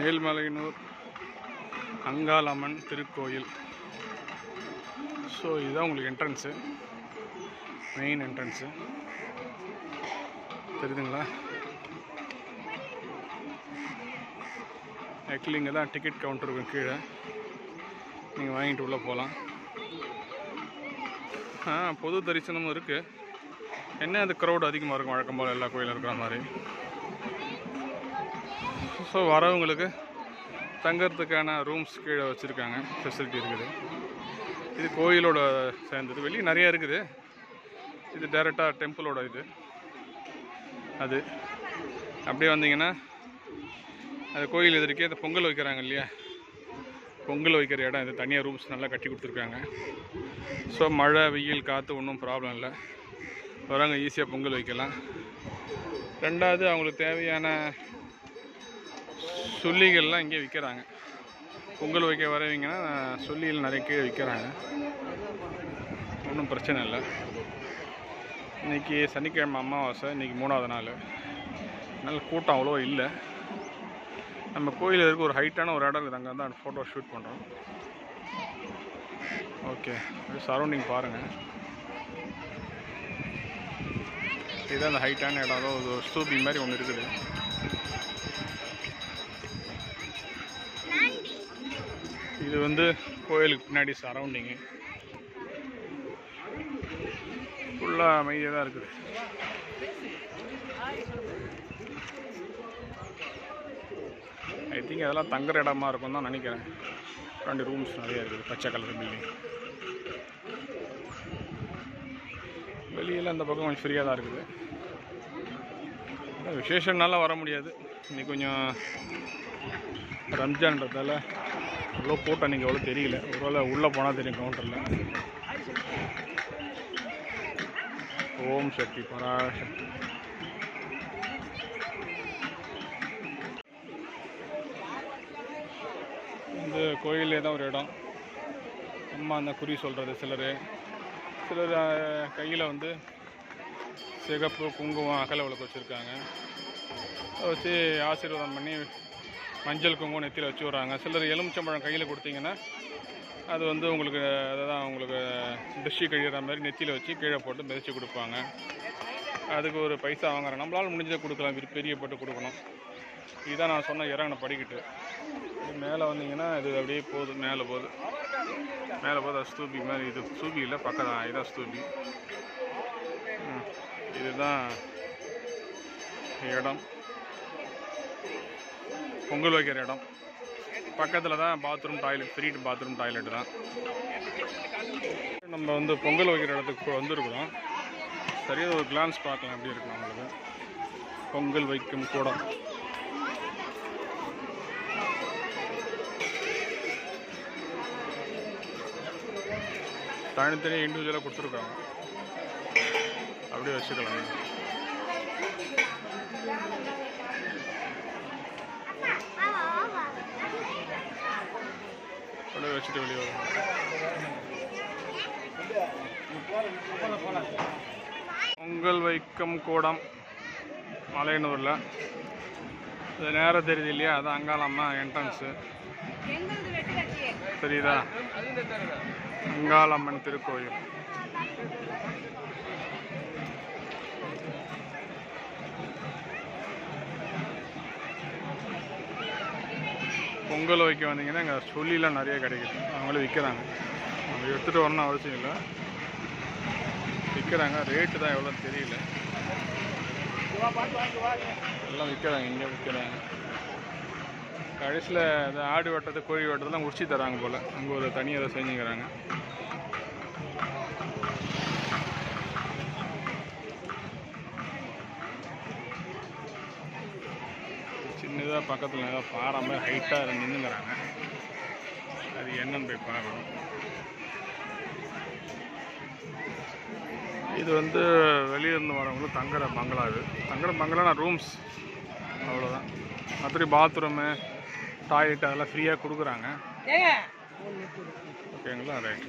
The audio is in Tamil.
மேல்மலையனூர் அங்காளம்மன் திருக்கோயில். ஸோ இதுதான் உங்களுக்கு என்ட்ரன்ஸு மெயின் என்ட்ரன்ஸு தெரியுதுங்களா? ஆக்சுவலி இங்கே தான் டிக்கெட் கவுண்டர் இருக்கும் கீழே. நீங்கள் வாங்கிட்டு உள்ளே போகலாம் ஆ பொது தரிசனமும் இருக்குது என்ன அது க்ரௌட் அதிகமாக இருக்கும்? வழக்கம் போல் எல்லா கோயிலும் இருக்கிற மாதிரி. ஸோ வரவங்களுக்கு தங்கிறதுக்கான ரூம்ஸ் கீழே வச்சுருக்காங்க. ஃபெசிலிட்டி இருக்குது. இது கோயிலோட சேர்ந்தது. வெளியே நிறைய இருக்குது. இது டேரெக்டாக டெம்பிளோட இது. அது. அப்படியே வந்தீங்கன்னா அது கோயில் எதிர்க்கே அந்த பொங்கல் வைக்கிறாங்க இல்லையா? பொங்கல் வைக்கிற இடம் இது. தனியாக ரூம்ஸ் நல்லா கட்டி கொடுத்துருக்காங்க. ஸோ மழை வெயில் காற்று ஒன்றும் ப்ராப்ளம் இல்லை. வரவங்க ஈஸியாக பொங்கல் வைக்கலாம். ரெண்டாவது அவங்களுக்கு தேவையான சொல்லிகள்லாம் இங்கே விற்கிறாங்க. பொங்கல் வைக்க வரவீங்கன்னா சொல்லிகள் நிறைய கீழே விற்கிறாங்க. ஒன்றும் பிரச்சனை இல்லை. இன்றைக்கி சனிக்கிழமை அமாவாசை இன்றைக்கி மூணாவது நாள். அதனால் கூட்டம் அவ்வளோ இல்லை. நம்ம கோயில் இருக்க ஒரு ஹைட்டான ஒரு இடம் இருக்குது. அங்கே தான் ஃபோட்டோ ஷூட் பண்ணுறோம் ஓகே சரௌண்டிங் பாருங்கள் இதுதான் அந்த ஹைட்டான இடம். அதாவது ஒரு ஸ்தூபி மாதிரி ஒன்று இருக்குது. இது வந்து கோயிலுக்கு பின்னாடி சரௌண்டிங்கு ஃபுல்லாக அமைதியாக தான் இருக்குது. ஐ திங்க் அதெல்லாம் தங்குற இடமா இருக்கும் தான் நினைக்கிறேன். ரெண்டு ரூம்ஸ் நிறைய இருக்குது. பச்சை கலர் பில்டிங் வெளியில் அந்த பக்கம் கொஞ்சம் ஃப்ரீயாக தான் இருக்குது. விசேஷம்னால வர முடியாது. இன்னைக்கு கொஞ்சம் ரம்ஜான்றதால அவ்வளோ போட்டோம் அன்றைக்கி அவ்வளோ தெரியல. ஒருவேளை உள்ளே போனால் தெரியும் கவுண்டரில் ஓம் சக்தி பராசக்தி. இந்த கோயிலே தான் ஒரு இடம். அம்மா அந்த குறி சொல்கிறது சிலர். சிலர் கையில் வந்து சிகப்பு குங்குமம் அகல விளக்கு வச்சுருக்காங்க. அதை வச்சு ஆசீர்வாதம் பண்ணி மஞ்சள் குங்குமம் நெத்தியில் வச்சு விட்றாங்க. சிலர் எலுமிச்சம்பழம் கையில் கொடுத்தீங்கன்னா அது வந்து உங்களுக்கு அதுதான் உங்களுக்கு டிஷ்ஷு கழிகிற மாதிரி நெத்தியில் வச்சு கீழே போட்டு மிதித்து கொடுப்பாங்க. அதுக்கு ஒரு பைசா வாங்குறாங்க நம்மளால் முடிஞ்சதை கொடுக்கலாம் பெரிய- பெரிய போட்டு கொடுக்கணும். இதுதான் நான் சொன்ன இறங்கின படிக்கட்டு. இது மேலே வந்தீங்கன்னா இது அப்படியே போகுது மேலே போகுது மேலே போகுது ஸ்தூபி மாதிரி இது ஸ்தூபி இல்லை பக்கம் இதுதான் ஸ்தூபி. ம். இதுதான் இடம். பொங்கல் வைக்கிற இடம். பக்கத்தில் தான் bathroom toilet free bathroom toilet தான். நம்ம வந்து பொங்கல் வைக்கிற இடத்துக்கு இப்போ வந்திருக்கிறோம். சரியாக ஒரு கிளான்ஸ் பார்க்கலாம் எப்படி இருக்கு நம்மளுக்கு பொங்கல் வைக்கும் கூடம். தனித்தனியாக இண்டிவிஜுவலாக கொடுத்துருக்காங்க. அப்படியே வச்சுக்கலாம் அப்படியே வச்சுட்டு வெளியே வரும் பொங்கல் வைக்கம் கூடம் மலையனூரில். இது நேரம் தெரியுது இல்லையா? அது அங்காளம்மா என்ட்ரன்ஸு தெரியுதா? அங்காளம்மன் திருக்கோயில். பொங்கல் வைக்க வந்தீங்கன்னா இங்கே சொல்லிலாம் நிறைய கிடைக்குது. அவங்களே விற்கிறாங்க. நம்ம எடுத்துகிட்டு வரணும் அவசியம் இல்லை. விற்கிறாங்க. ரேட்டு தான் எவ்வளோன்னு தெரியல. எல்லாம் விற்கிறாங்க. இங்கே விற்கிறாங்க. கடைசியில் இந்த ஆடு வெட்டுறது கோழி வெட்டுறதுலாம் உரிச்சி தராங்க போல். அங்கே ஒரு தனியாக செஞ்சுக்கிறாங்க சின்னதாக பக்கத்தில் ஏதோ பாறை மாதிரி ஹைட்டாக நின்றுங்கிறாங்க அது என்னன்னு போய் பார்க்கணும். இது வந்து வெளியிருந்து வரவங்களுக்கு தங்குற பங்களா இது. தங்குற பங்களானா ரூம்ஸ் அவ்வளோதான் மற்றபடி பாத்ரூமு டாய்லெட் அதெல்லாம் ஃப்ரீயாக கொடுக்குறாங்க. ஓகேங்களா ரைட்